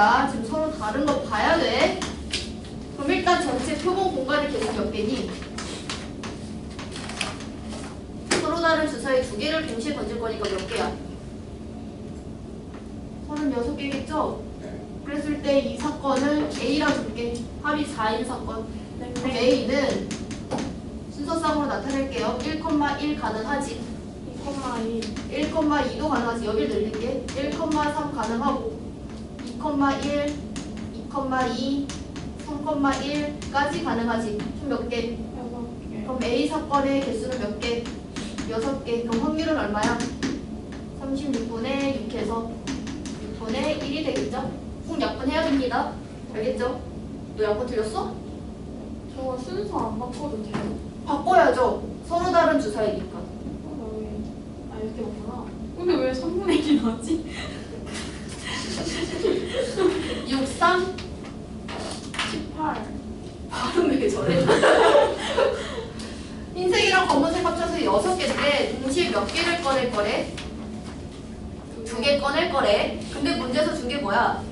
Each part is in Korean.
거야. 지금 서로 다른 거 봐야 돼. 그럼 일단 전체 표본 공간의 개수 몇 개니? 서로 다른 주사위 두 개를 동시에 던질 거니까 몇 개야? 36개겠죠? 그랬을 때 이 사건을 A랑 줄게. 합이 4인 사건. 그럼 A는 순서상으로 나타낼게요. 1,1 가능하지. 2,2 1,2도 가능하지. 여기를 늘릴게. 1,3 가능하고 2,1, 2,2, 3,1까지 가능하지. 총몇 개? 6개 그럼 A 사건의 개수는 몇 개? 6개. 그럼 확률은 얼마야? 36분의 6해서 6분의 1이 되겠죠? 꼭 약분해야 됩니다. 알겠죠? 너 약분 틀렸어? 저거 순서 안 바꿔도 돼요? 바꿔야죠. 서로 다른 주사이니까. 어. 아 이렇게 먹구나 근데 왜 3분의 1이 나지? 6, 3, 18 발음 왜 저래? 흰색이랑 검은색 합쳐서 6개인데 동시에 몇 개를 꺼낼 거래? 두 개 꺼낼 거래. 근데 문제에서 준 게 뭐야?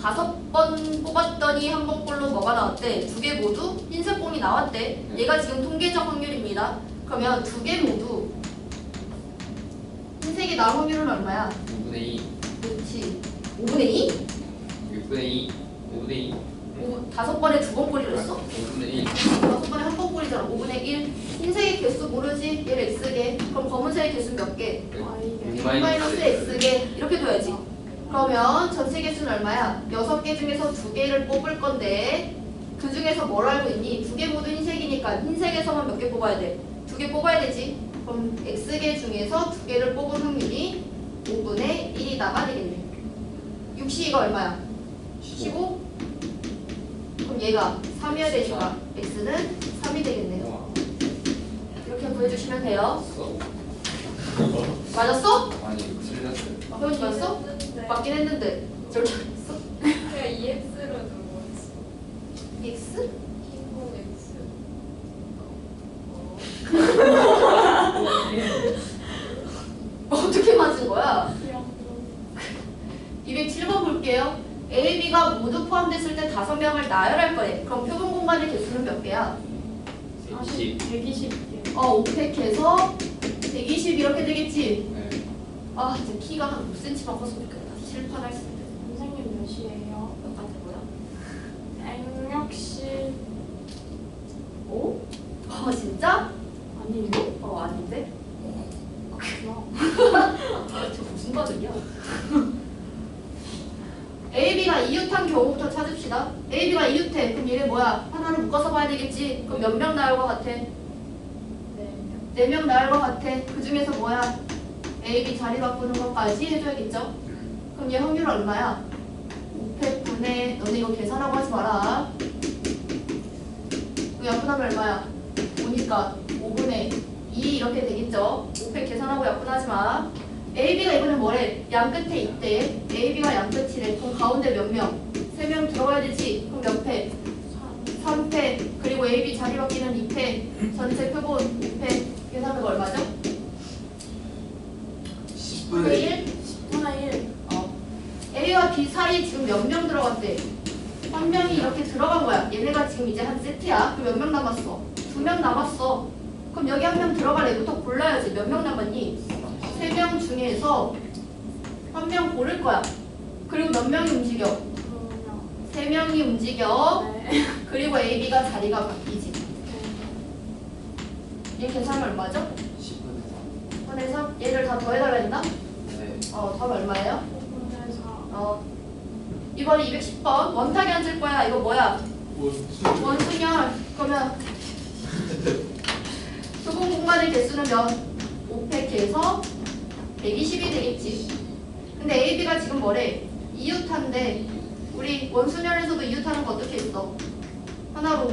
다섯 번 뽑았더니 한 번 꼴로 뭐가 나왔대? 두 개 모두 흰색 공이 나왔대. 얘가 지금 통계적 확률입니다. 그러면 두 개 모두 흰색이 나올 확률은 얼마야? 5분의 2, 그렇지. 5분의 2? 6분의 2, 5분의 2, 오, 다섯 번에 두번 꼴이를 했어? 5분의 1, 다섯 번에 한번 꼴이잖아. 5분의 1. 흰색의 개수 모르지? 얘를 x개. 그럼 검은색의 개수 몇 개? 아 이게 6 마이너스 x개. 이렇게 둬야지. 그러면 전체 개수는 얼마야? 여섯 개 중에서 두 개를 뽑을 건데 그 중에서 뭘 알고 있니? 두개 모두 흰색이니까 흰색에서만 몇 개 뽑아야 돼? 두개 뽑아야 되지. 그럼 x개 중에서 두 개를 뽑은 확률이 5분의 1이다가 되겠네. 60이가 얼마야? 15? 그럼 얘가 3이어야 되니까 x는 3이 되겠네요. 이렇게 구해주시면 돼요. 써. 맞았어? 아니, 틀렸어요. 그건 맞았어? 맞긴 했는데 저렇게 안 했어? 그냥 EX로 두고 x? 흰공 X 어떻게 맞은 거야? 그냥 207번 볼게요. A, B가 모두 포함됐을 때 다섯 명을 나열할 거래. 그럼 표본 공간의 개수는 몇 개야? 20. 120개 어, 5팩해서 120 이렇게 되겠지? 네. 아, 이제 키가 한 5cm만 컸으면 좋겠다. 칠판할 수 있는데. 선생님 몇이에요? 몇 같은 거야? 엥 역시 오? 아, 진짜? 아니에요? 어, 아닌데? 그렇구나 아, 저 무슨 과정이야? A, B가 이웃한 경우부터 찾읍시다. A, B가 이웃해. 그럼 얘네 뭐야? 하나로 묶어서 봐야 되겠지. 그럼 몇 명 나올 것 같아? 네. 네명 나올 것 같아. 그 중에서 뭐야? A, B 자리 바꾸는 것까지 해줘야겠죠? 그럼 얘 확률 얼마야? 5팩 분의 너네 이거 계산하고 하지 마라. 그 약분하면 얼마야? 5니까 5분의 2 이렇게 되겠죠? 5팩 계산하고 약분하지 마. A, B가 이번엔 뭐래? 양 끝에 있대. A, B가 양 끝이래. 그럼 가운데 몇 명? 3명 들어가야 되지. 그럼 몇 패? 3패. 그리고 A, B 자리 바뀌는 2패. 전체 표본 5패. 계산하면 얼마죠? 10분의 1. 10분의 1 어. A와 B 사이에 지금 몇 명 들어갔대? 한 명이 이렇게 들어간 거야. 얘네가 지금 이제 한 세트야. 그럼 몇 명 남았어? 두 명 남았어. 그럼 여기 한 명 들어갈 애부터 골라야지. 몇 명 남았니? 세 명 중에서 한 명 고를 거야. 그리고 몇 명이 움직여? 세 명이 움직여. 네 그리고 A, B가 자리가 바뀌지. 얘 계산하면 얼마죠? 10분의 그래서 얘를 다 더해달라 했나? 4. 네. 어, 답 얼마예요? 5분의 4 어. 이번에 210번 원탁이 앉을 거야. 이거 뭐야? 원순열. 그러면 소금 공간의 개수는 몇? 5팩해서 120이 되겠지. 근데 A, B가 지금 뭐래? 이웃한데 우리 원순열에서도 이웃하는 거 어떻게 했어? 하나로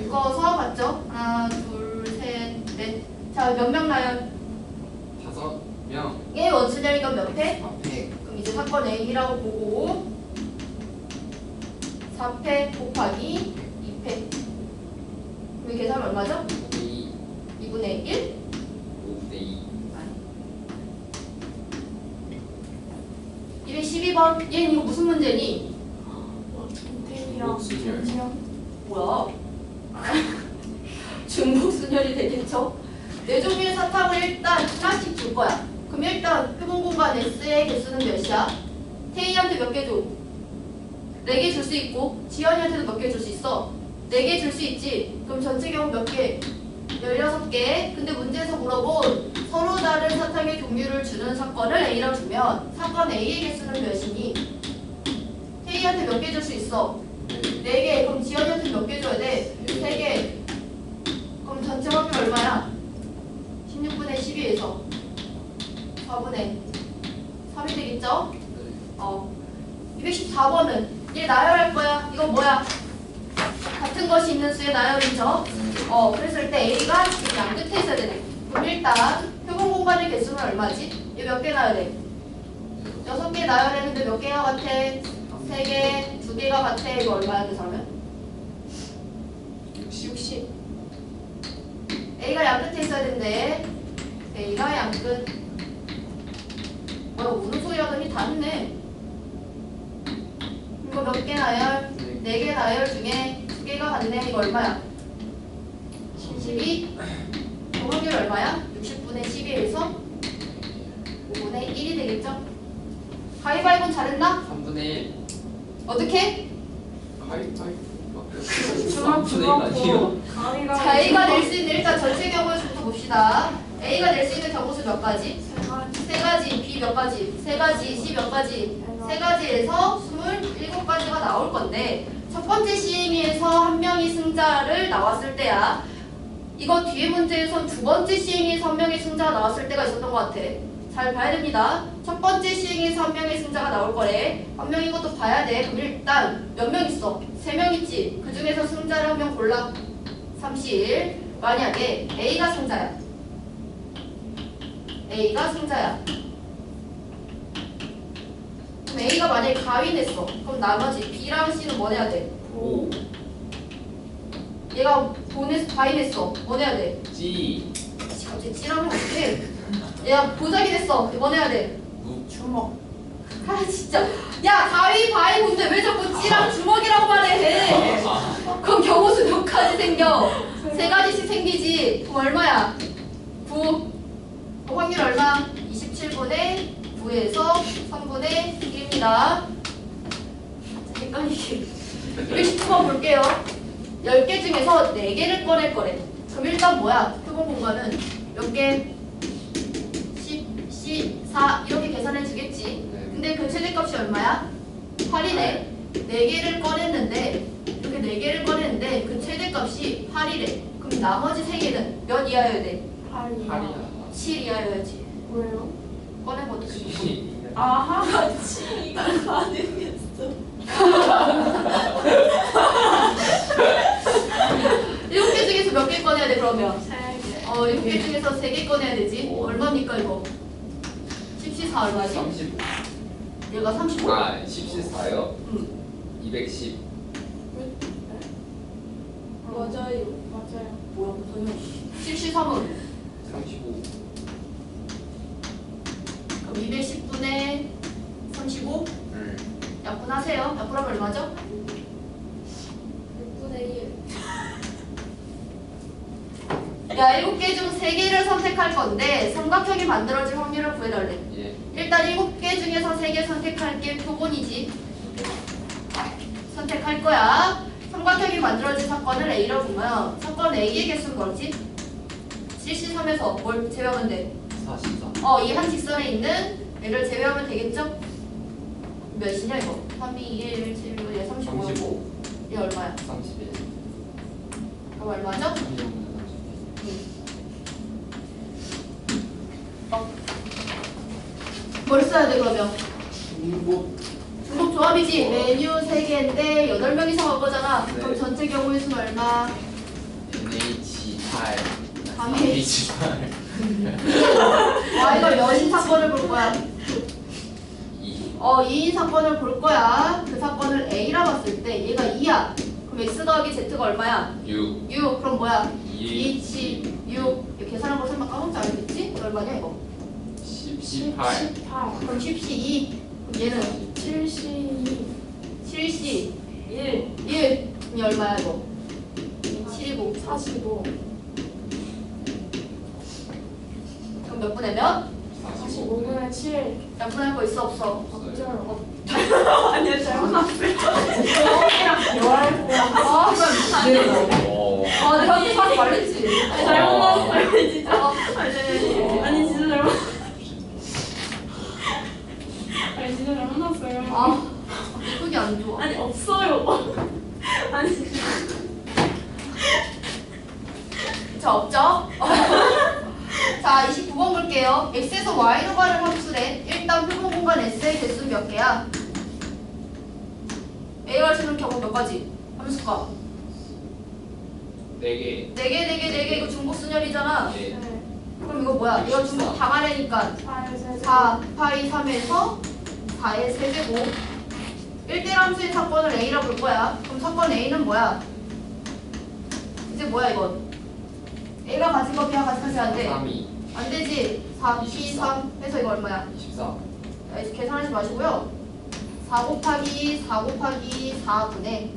묶어서 봤죠? 하나, 둘, 셋, 넷. 자, 몇 명 나요? 다섯 명얘 원순열이니까 몇 패? 앞에 그럼 이제 사건 A라고 보고 4패 곱하기 2패 그럼 이 계산 얼마죠? 5분의 2, 2분의 1? 5분의 2. 아니 212번. 얘는 이거 무슨 문제니? 정태이랑 중복순열. 뭐야? 중복순열이 되겠죠? 네 종류의 사탕을 일단 하나씩 줄 거야. 그럼 일단 표본 공간 S의 개수는 몇이야? 태희한테 몇 개 줘? 네 개 줄 수 있고 지연이한테도 몇 개 줄 수 있어? 네 개 줄 수 있지? 그럼 전체 경우 몇 개? 16개. 근데 문제에서 물어본 서로 다른 사탕의 종류를 주는 사건을 A라고 주면 사건 A의 개수는 몇이니? 태희한테 몇 개 줄 수 있어? 네 개. 그럼 지연이한테 몇개 줘야 돼? 세 개. 그럼 전체 확률 얼마야? 16분의 12에서 4분의 3이 되겠죠? 어. 214번은 얘 나열할 거야. 이건 뭐야? 같은 것이 있는 수의 나열이죠. 어, 그랬을 때 A가 지금 양 끝에 있어야 되네. 그럼 일단 표본 공간의 개수는 얼마지? 얘 몇 개 나열해? 여섯 개 나열했는데 몇 개가 같아? 세 개, 두 개가 같아. 이거 얼마야, 그 사람은? 60. A가 양 끝에 있어야 된대. A가 양 끝. 뭐야, 우는 소리 하더니 다 했네. 이거 몇 개 나열? 네 개 나열 중에 두 개가 같네. 이거 얼마야? 12. 그 확률 얼마야? 60분의 12에서 5분의 1이 되겠죠? 가위바위보 잘했나? 3분의 1. 어떻게? 가위바위보. 중학 3분의 1 아니에요? 가위가 자, A가 낼수 있는 일단 전체 경우에서부터 봅시다. A가 낼수 있는 경우수 몇 가지? 세 가지, B 몇 가지, 세 가지, C 몇 가지, 세 가지에서 27가지가 나올 건데 첫 번째 시행위에서 한 명이 승자를 나왔을 때야. 이거 뒤에 문제에선 두 번째 시행위에서 한 명의 승자가 나왔을 때가 있었던 것 같아. 잘 봐야 됩니다. 첫 번째 시행에서 한 명의 승자가 나올 거래. 한 명인 것도 봐야 돼. 그럼 일단 몇 명 있어? 세 명 있지. 그 중에서 승자를 한 명 골라. 31. 만약에 A가 승자야. A가 승자야. 그럼 A가 만약에 가위 냈어. 그럼 나머지 B랑 C는 뭐 내야 돼? 5. 얘가 보냈, 가위 냈어. 뭐 내야 돼? G. 씨, 갑자기 C라면 어떡해. 얘가 보자기 냈어. 뭐 내야 돼? 묵. 주먹 아 진짜. 야 가위 바위 본데 왜 자꾸 C랑 주먹이라고 말해? 그럼 경우수 몇 가지 생겨? 세 가지씩 생기지. 그럼 얼마야? 9. 그럼 확률 얼마? 27분의 9에서 3분의 1입니다. 헷갈리게. 110번 볼게요. 10개 중에서 4개를 꺼낼 거래. 그럼 일단 뭐야? 표본 공간은 몇 개? 10, 10, 4 이렇게 계산해 주겠지. 네. 근데 그 최대값이 얼마야? 8이네. 4개를 꺼냈는데 이렇게 4개를 꺼냈는데 그 최대값이 8이래. 그럼 나머지 3개는 몇 이하여야 돼? 8이야 8이야. 7 이하여야지. 왜요? 꺼내면 어떻게 돼? G. 아하 치가 가능했어 일곱 개 중에서 몇 개 꺼내야 돼 그러면? 세개 어, 일곱 개 중에서 세개 꺼내야 되지. 오. 얼마입니까 이거? 14 얼마지? 35. 얘가 35. 아, 14요? 응. 210. 맞아요. 맞아요 뭐야 무슨 73은 35. 그럼 210분의 35 응. 약분하세요. 약분하면 얼마죠? 6분의 1. 야, 일곱 개중세 개를 선택할 건데 삼각형이 만들어질 확률을 구해달래. 예. 일단 일곱 개 중에서 세개 선택할 게 표본이지. 선택할 거야. 삼각형이 만들어진 사건을 A라고 보면 사건 A의 개수는 뭐지? 73에서 뭘 제외하면 돼? 44. 어, 이 한 직선에 있는 얘를 제외하면 되겠죠? 몇이냐 이거? 3, 2, 1, 7, 6, 35. 35. 얘 얼마야? 31. 그럼 얼마죠? 36분의 뭘 써야 돼 그러면? 31. 중복. 중복 조합이지. 메뉴 3개인데 8명 이상 올 거잖아. 네. 그럼 전체 경우의 수는 얼마? NH8. 감히. NH8. 와 이걸 몇인 사건을 볼 거야? 2. 어 2인 사건을 볼 거야. 그 사건을 A라 봤을 때 얘가 2야. 그럼 X 더하기 Z가 얼마야? 6. 6. 그럼 뭐야? 2. 2, 6. 이거 계산한 거 설마 까먹지 않겠지? 얼마냐 이거? 10. 18. 18 그럼 10시 2. 그럼 얘는 72 7C 1 1 이 얼마야 이거 7이고 45 그럼 몇 분의 몇? 45분의 7몇 분의 거 있어 없어? 없죠 아니야 잘못 났어요. 열고요 아 진짜 어. 아 내가 말랬지. 아니 잘못 났어요 진짜 아, 아니 아니 아니 진짜 잘못 아니 진짜 잘못 났어요 아 그게 안 좋아 아니 없어요 아니 자 없죠? 자 29번 볼게요 x에서 y로 가는 함수래 일단 표본 공간 s의 개수 몇 개야? A가 주는 경우 몇 가지? 함수가 네 개. 4개 4개 4개 이거 중복순열이잖아 네. 그럼 이거 뭐야? 이거 중복 당하래니까 4 4 파이 3에서 4의 세제곱 1대 함수의 사건을 A라 볼 거야 그럼 사건 A는 뭐야? 이제 뭐야 이건? A가 가진 거 B가 가진 것이 안 돼. 3이 안 되지. 4, P, 3 해서 이거 얼마야? 24. 아, 이제 계산하지 마시고요. 4 곱하기 4 곱하기 4분의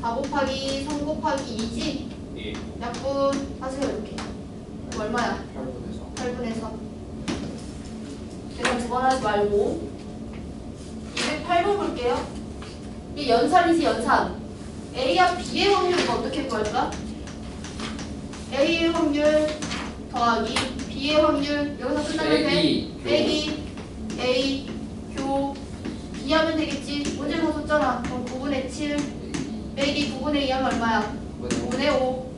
4 곱하기 3 곱하기 2지? 예. 약분 하세요 이렇게. 얼마야? 8분의 4. 8분의 3. 계산 두번 하지 말고 208번 볼게요. 이 연산이지 연산. A와 B의 확률 이거 어떻게 구할까? A의 확률 더하기 B의 확률 여기서 끝나면 돼. 빼기. A 교 B 하면 되겠지. 문제 다 썼잖아. 그럼 9분의 7 빼기 9분의 2 하면 얼마야? 5분의 5.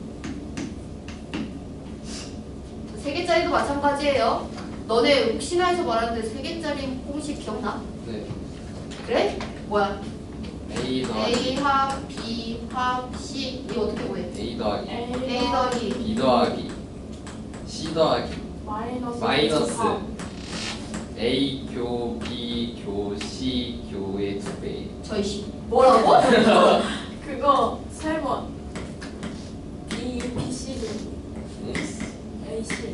세 개짜리도 마찬가지예요. 너네 혹시나 해서 말하는데 세 개짜리 공식 기억나? 네. 그래? 뭐야? A 더하기 A 합 B 합 C 이거 어떻게 구해? A 더하기 A 더하기 B 더하기 C 더하기 마이너스 마이너스 A 교 B 교 C 교의 두 배. 저희 씨 뭐라고? 그거 세 번 B, B, C도 응? A, C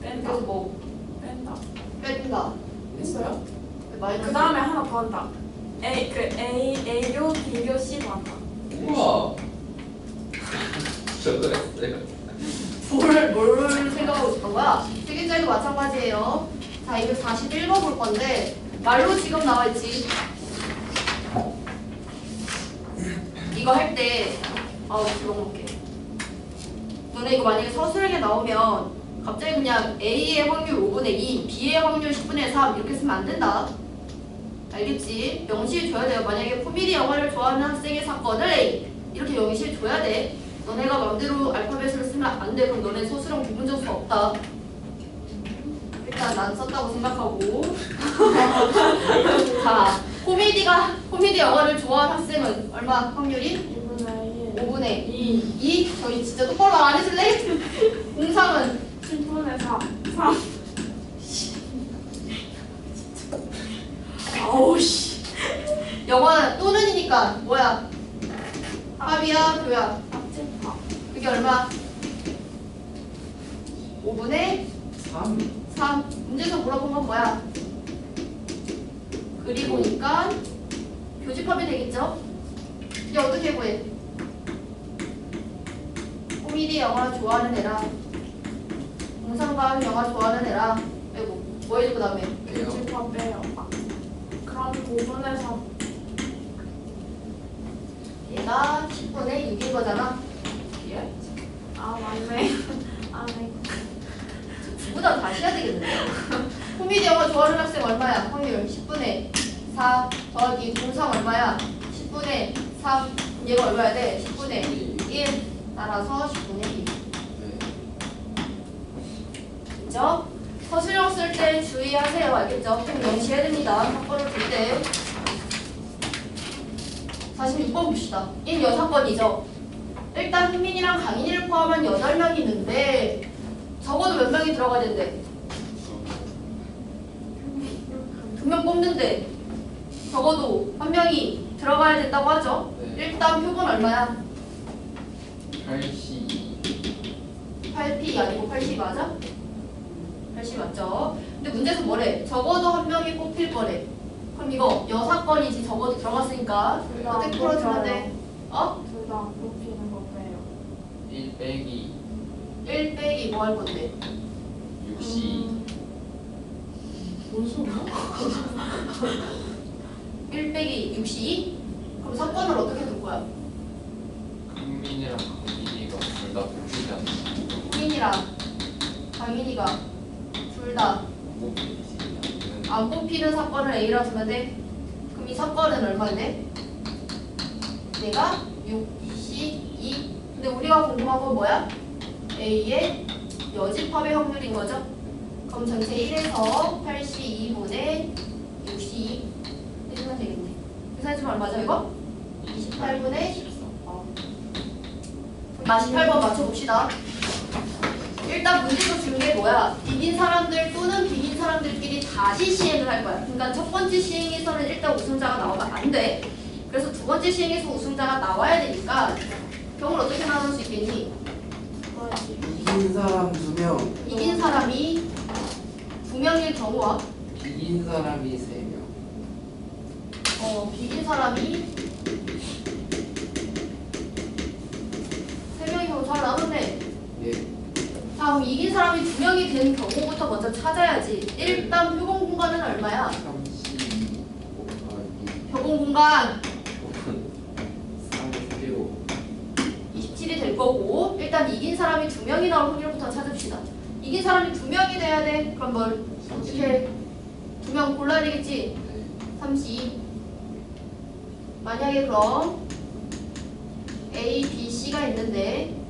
뺀다 그래서 뭐 뺀다 뺀다. 했어요? 그 다음에 하나 더 한다 A, 그 A, A교, B교, C도 한다 우와. 했어요. 뭘, 뭘 생각하고 싶은 거야? 세 개짜리도 마찬가지예요. 자, 241번 볼 건데 말로 지금 나와 있지. 이거 할 때 아우 기억 먹게. 너네 이거 만약에 서술하게 나오면 갑자기 그냥 A의 확률 5분의 2, B의 확률 10분의 3 이렇게 쓰면 안 된다. 알겠지? 명시해 줘야 돼요. 만약에 코미디 영화를 좋아하는 학생의 사건을 A 이렇게 명시해 줘야 돼. 너네가 마음대로 알파벳을 쓰면 안 돼. 그럼 너네 소수랑 구분 점수 없다. 일단 난 썼다고 생각하고. 자, 코미디가 코미디 영화를 좋아하는 학생은 얼마 확률이? 2분의 5분의 2 2. 저희 진짜 똑바로 말안 해줄래? 공상은 10분의 4 3 아우 씨 영화는 또는이니까 뭐야? 합이야, 교야. 그게 얼마? 5분의 3. 3. 문제에서 물어본 건 뭐야? 그리 보니까 교집합이 되겠죠? 이제 어떻게 구해? 코미디 영화 좋아하는 애라 공상과학 영화 좋아하는 애라 아이고 뭐 해줄 그 다음에. 교집합 빼요 5분의 3 얘가 10분의 6인 거잖아 예? 아 맞네 아 네 누구다 다시 해야 되겠는데 코미디 영화 좋아하는 학생 얼마야? 확률 10분의 4 더하기 공상 얼마야? 10분의 3 얘가 얼마야 돼? 10분의 1 따라서 10분의 2 네. 그죠? 때 주의하세요 알겠죠? 좀 명시해야 됩니다 사건을 볼 때 46번 봅시다 1 여사건이죠 일단 흥민이랑 강인이를 포함한 8명이 있는데 적어도 몇 명이 들어가야 된대 두 명 뽑는데 적어도 한 명이 들어가야 된다고 하죠 네. 일단 표본 얼마야? 80. 8P 아니고 80 맞아? 80 맞죠? 근데 문제에서 뭐래? 적어도 한 명이 뽑힐 거래. 그럼 이거 여사건이지 적어도 들어갔으니까 어떻게 풀어주면 돼? 어? 둘다 높이는 거예요. 1 빼기 1 빼기 뭐 할 건데? 6C 뭔 소리야? 1 빼기 62? 그럼 사건을 어떻게 둘 거야? 흥민이랑 강민이가 둘다 복수지 않나? 국민이랑 강인이가 둘 다 안 뽑히는 사건을 A라 두면 돼? 그럼 이 사건은 얼마인데? 내가 6, C, 2 근데 우리가 궁금한 건 뭐야? A의 여집합의 확률인 거죠? 그럼 전체 1에서 82분의 62 해주면 되겠네 계산해주면 얼마죠 이거? 28분의 48번 맞춰봅시다 일단 문제에서 준 게 뭐야? 이긴 사람들 또는 비긴 사람들끼리 다시 시행을 할 거야. 그러니까 첫 번째 시행에서는 일단 우승자가 나오면 안 돼. 그래서 두 번째 시행에서 우승자가 나와야 되니까 경우를 어떻게 나눌 수 있겠니? 이긴 사람 두 명, 이긴 사람이 두 명일 경우와 비긴 사람이 세 명. 어, 비긴 사람이 세 명이 경우 잘 나눴네. 그럼 이긴 사람이 두 명이 된 경우부터 먼저 찾아야지. 일단 표본 공간은 얼마야? 32 곱하기 표본 공간 35. 27이 될 거고 일단 이긴 사람이 두 명이 나올 확률부터 찾읍시다. 이긴 사람이 두 명이 돼야 돼. 그럼 뭘 어떻게 두 명 골라야 되겠지? 32. 만약에 그럼 A, B, C가 있는데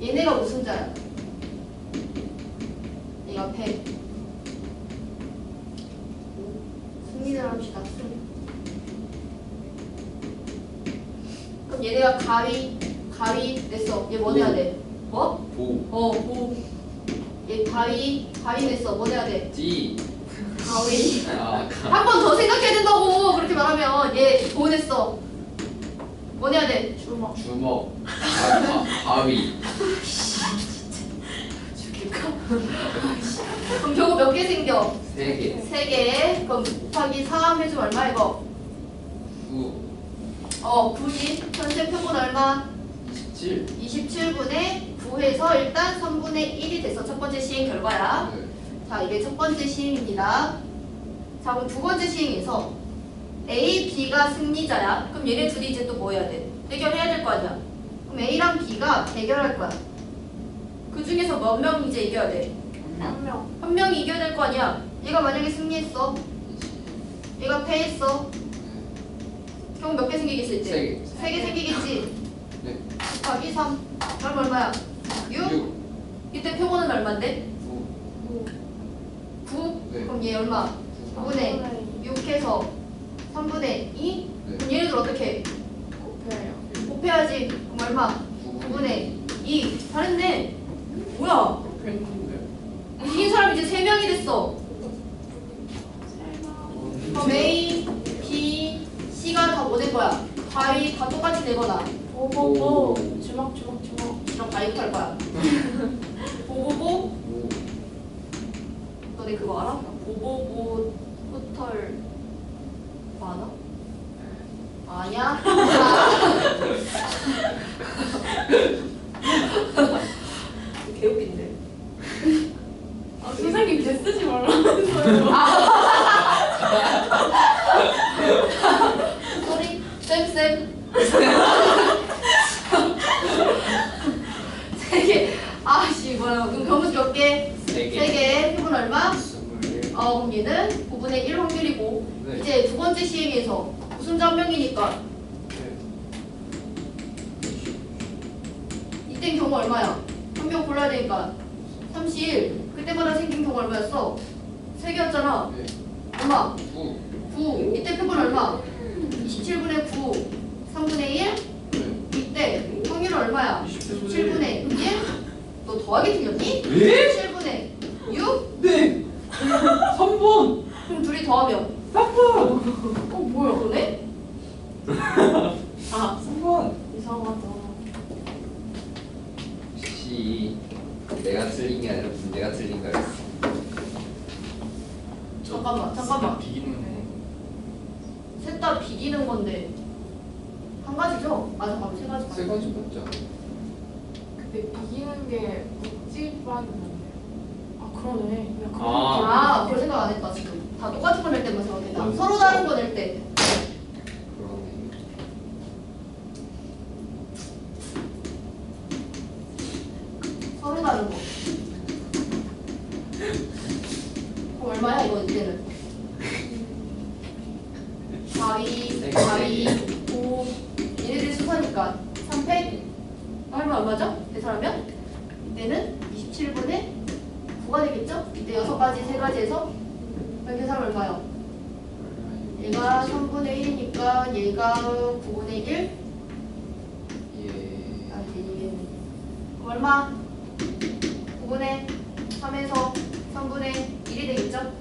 얘네가 우승자야. 얘가 100. 승리를 합시다. 승리. 그럼 얘네가 가위, 가위 냈어. 얘 뭐 내야 돼? 뭐? 보 어, 뭐. 얘 가위, 가위 냈어. 뭐 내야 돼? D 가위. 아한번 더 생각해야 된다고 그렇게 말하면 얘 보냈어. 뭐 내야 돼? 주먹. 주먹 아, 가- 가위 죽일까? 그럼 결국 몇개 생겨? 3개 세 개. 그럼 곱하기 3 해주면 얼마 이거? 9 어, 9지. 현재 표본 얼마? 27 27분의 9해서 일단 3분의 1이 됐어. 첫 번째 시행 결과야. 네. 자, 이게 첫 번째 시행입니다. 자, 그럼 두 번째 시행에서 A, B가 승리자야. 그럼 얘네 둘이 이제 또 뭐 해야 돼? 대결해야 될 거 아니야. 그럼 A랑 B가 대결할 거야. 그 중에서 몇 명 이제 이겨야 돼? 한 명. 한 명이 이겨야 될 거 아니야. 얘가 만약에 승리했어. 얘가 패했어. 경우 몇개 생기겠어 이제? 세 개. 세 개 생기겠지? 네. 곱하기 3. 그럼 얼마야? 6? 6 이때 표본은 얼만데? 9 9? 네. 그럼 얘 얼마? 9분의 6해서 3분의 2? 네. 그럼 얘네들 어떻게 해? 곱해야지. 그럼 얼마? 9분의 2. 잘했네. 뭐야? 이긴 사람이 이제 3명이 됐어. 그럼 A, B, C가 다뭐된 거야? 바위 다 똑같이 내거나 오오오. 주먹 주먹 주먹. 이런 바위 할 거야. 보보보 너네 그거 알아? 흩털 뭐 아나? 아냐? 개웃긴데. 아, 선생님 제 쓰지 말라면서요. 소리 쌤쌤 세 개 아씨 뭐야 그럼 경수 몇 개? 3개 세개 표본 얼마? 21. 어 얘는 9분의 1 확률이고 네. 이제 두 번째 시행에서 우승자 한 명이니까 이땐 경우 얼마야? 한명 골라야 되니까 31 그때마다 생긴 경우 얼마였어? 세 개였잖아 네. 얼마? 9 9 이때 표본 얼마? 27분의 9 3분의 1 네. 이때 확률은 얼마야? 27분의 7분의 1 너 더하기 틀렸니? 네? 7분의 6? 네 3번 그럼 둘이 더하면 3번 어 뭐야 그러네? 아 3번 이상하다. 혹시 내가 틀린 게 아니라 문제가 틀린 거였어 잠깐만 잠깐만 비기는 거. 셋 다 비기는 건데 한 가지죠? 아 잠깐만 세 가지 세 가지 맞죠? 근데 비기는 게 묵지반은 아 그러네. 그냥 그런 아. 아 그걸 생각 안 했다 지금 다 똑같은 거낼 때만 생각했다 어, 서로 다른 거 낼 때 그러네. 서로 다른 거 그럼 얼마야 이거 이제는 4위 4위 5 얘네들이 수사니까 3패 얼마 얼마죠? 계산하면 이때는 27분의 9가 되겠죠? 이때 6가지 3가지에서 계산 얼마요? 얘가 3분의 1이니까 얘가 9분의 1 예. 아, 되겠네. 그럼 얼마? 9분의 3에서 3분의 1이 되겠죠?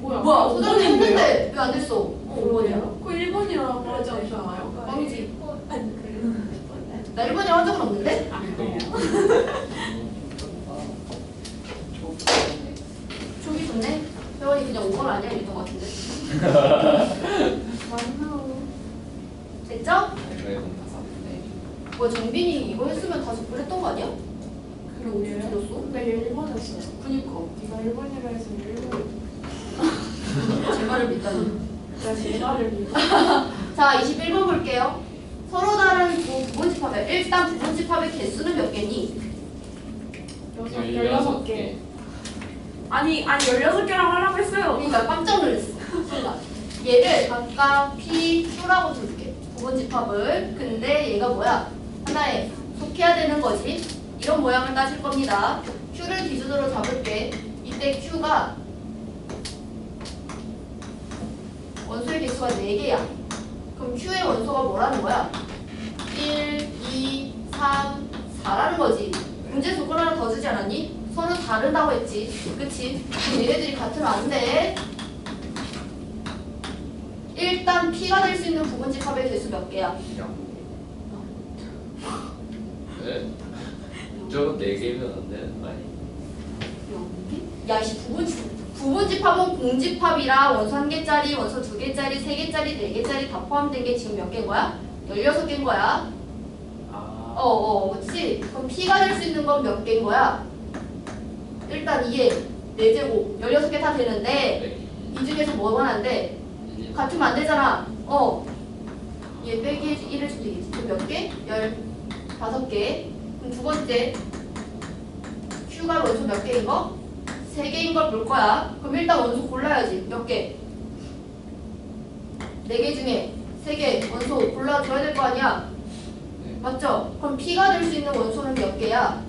뭐야? 뭐야, 소장님? 했는데 왜 안 됐어? 어, 5번이야. 그거 1번이라고 하지 않았나요? 뻥이지. 아니 그래. 나 1번이라고 한 적은 없는데? 아 좋네. 회원이 그냥 5번 아니야 이랬던 것 같은데. 맞나? 됐죠? 그래 다섯. 네. 뭐 정빈이 이거 했으면 다 접근했던 거 아니야? 그럼 우리 틀렸어? 나 1번이었어. 그니까. 네가 1번이라 해서 1번. 제 말을 믿다니. 내가 제 말을 믿어. 자, 21번 볼게요. 서로 다른 두 부분집합의 일단 부분집합의 개수는 몇 개니? 여섯, 열여섯 16개. 개. 아니, 아니 16개라고 하라고 했어요. 그러니까 깜짝 놀랐어. 순간. 얘를 각각 P, Q라고 줄 게. 부분집합을. 근데 얘가 뭐야? 하나에 속해야 되는 거지. 이런 모양을 따질 겁니다. Q를 기준으로 잡을게. 이때 Q가 원소의 개수가 4개야. 그럼 Q의 원소가 뭐라는 거야? 1, 2, 3, 4라는 거지. 문제 조건 하나 더 주지 않았니? 서로 다르다고 했지. 그치? 얘네들이 같으면 안 돼. 일단 P가 될 수 있는 부분집합의 개수 몇 개야? 네. 저거 네 개면 안 되는 거 아니? 야, 이 부분집, 부분집합은 공집합이랑 원소 한 개짜리, 원소 두 개짜리, 세 개짜리, 네 개짜리 다 포함된 게 지금 몇 개인 거야? 16개인 거야. 아. 어, 어, 그치? 그럼 P가 될 수 있는 건 몇 개인 거야? 일단 이게 4제곱, 16개 다 되는데 네. 이 중에서 안 돼? 같으면 안 되잖아. 어. 얘 빼기 1을 주면 되겠지. 그럼 몇 개? 15개. 그럼 두 번째. Q가 원소 몇 개인 거? 세 개인 걸 볼 거야. 그럼 일단 원소 골라야지. 몇 개? 네개 중에 세개 원소 골라줘야 될 거 아니야. 네. 맞죠? 그럼 P가 될 수 있는 원소는 몇 개야?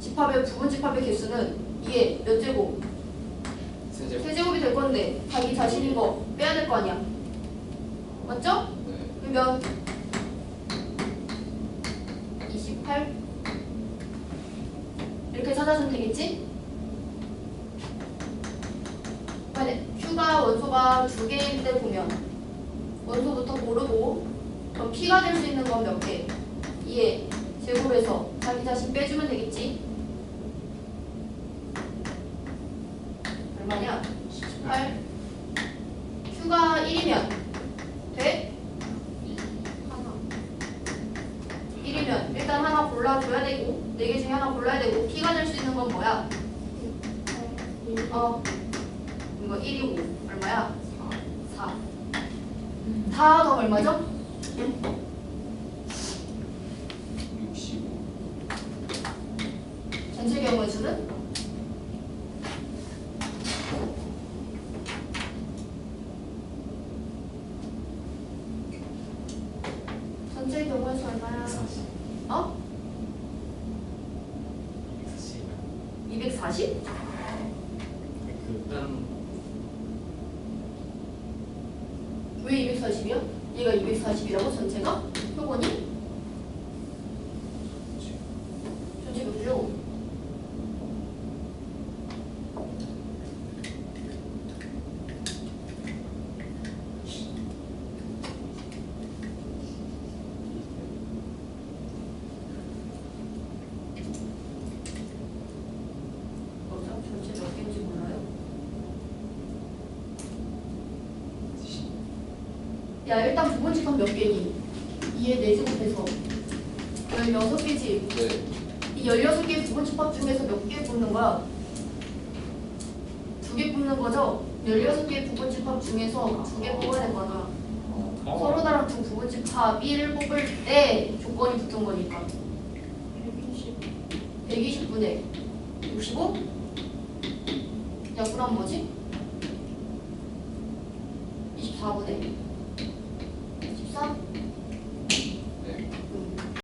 집합의 부분 집합의 개수는 이게 몇 제곱? 자기 자신인 거 빼야 될 거 아니야. 맞죠? 네. 그러면 28 이렇게 찾아주면 되겠지? 만약 Q가 원소가 두 개일 때 보면 원소부터 고르고 그럼 P가 될 수 있는 건 몇 개? 2에 제곱에서 자기 자신 빼주면 되겠지? 얼마냐? 8 Q가 1이면 돼? 이. 하나. 1이면 일단 하나 골라줘야 되고 4개 중에 하나 골라야 되고 P가 될 수 있는 건 뭐야? 어 이거 1이고 얼마야? 4 4 더하면 얼마죠? 65. 전체 경우의 수는? 전체 경우의 수 얼마야? 어? 240? 그딴 왜 240이야? 얘가 240이라고 전체가? 표본이? 전체 몇이죠? 맞아? 전체 몇 개인지 몰라요? 야 일단 부분집합 몇 개니? 2에 4제곱해서 16개지 네. 이 16개 부분집합 중에서 몇 개 뽑는 거야? 두 개 뽑는 거죠? 16개 부분집합 중에서 두 개 뽑아야 될 거잖아 어. 서로 다른 두 부분집합1 뽑을 때 조건이 붙은 거니까 120 120분의 65? 약분하면 뭐지?